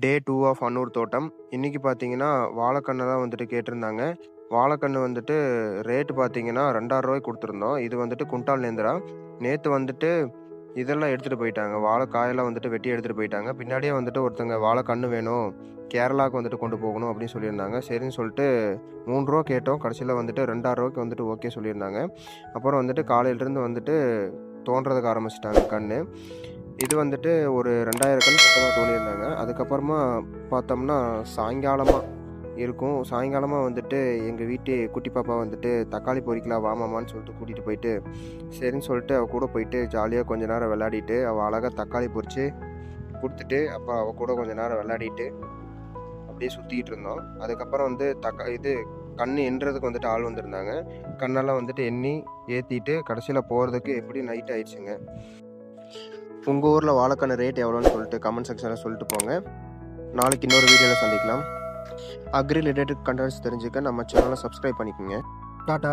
Day two of Annur தோட்டம். இன்றைக்கி பார்த்தீங்கன்னா வாழைக்கன்று தான் வந்துட்டு கேட்டிருந்தாங்க. வாழைக்கன்று வந்துட்டு ரேட்டு பார்த்தீங்கன்னா ரெண்டாயிரரூவாய்க்கு கொடுத்துருந்தோம். இது வந்துட்டு குண்டால் நேந்திரா. நேற்று வந்துட்டு இதெல்லாம் எடுத்துகிட்டு போயிட்டாங்க. வாழைக்காயெல்லாம் வந்துட்டு வெட்டி எடுத்துகிட்டு போயிட்டாங்க. பின்னாடியே வந்துட்டு ஒருத்தங்க வாழைக்கன்று வேணும் கேரளாவுக்கு வந்துட்டு கொண்டு போகணும் அப்படின்னு சொல்லியிருந்தாங்க. சரின்னு சொல்லிட்டு மூணு ரூபா கேட்டோம். கடைசியில் வந்துட்டு ரெண்டாயிரரூவாய்க்கு வந்துட்டு ஓகே சொல்லியிருந்தாங்க. அப்புறம் வந்துட்டு காலையிலேருந்து வந்துட்டு தோன்றதுக்கு ஆரம்பிச்சிட்டாங்க கன்று இது வந்துட்டு ஒரு ரெண்டாயிரம் கண் பக்கமாக தோணியிருந்தாங்க. அதுக்கப்புறமா பார்த்தோம்னா சாயங்காலமாக இருக்கும். சாயங்காலமாக வந்துட்டு எங்கள் வீட்டு குட்டி பாப்பா வந்துட்டு தக்காளி பொறிக்கலாம் வாமாமான்னு சொல்லிட்டு கூட்டிகிட்டு போயிட்டு சரின்னு சொல்லிட்டு அவள் கூட போயிட்டு ஜாலியாக கொஞ்ச நேரம் விளையாடிட்டு அவள் அழகாக தக்காளி பொறிச்சு கொடுத்துட்டு அப்போ அவள் கூட கொஞ்ச நேரம் விளையாடிட்டு அப்படியே சுற்றிக்கிட்டு இருந்தோம். அதுக்கப்புறம் வந்து தக்கா இது கண் எண்ணுறதுக்கு வந்துட்டு ஆள் வந்திருந்தாங்க. கண்ணெல்லாம் வந்துட்டு எண்ணி ஏற்றிட்டு கடைசியில் போகிறதுக்கு எப்படி நைட் ஆயிடுச்சுங்க. உங்கள் ஊரில் வாழைக்கான ரேட் எவ்வளோன்னு சொல்லிட்டு கமெண்ட் செக்ஷனில் சொல்லிட்டு போங்க. நாளைக்கு இன்னொரு வீடியோவில் சந்திக்கலாம். அக்ரி ரிலேட்டட் கண்டென்ட்ஸ் தெரிஞ்சுக்க நம்ம சேனலை சப்ஸ்கிரைப் பண்ணிக்கோங்க. டாட்டா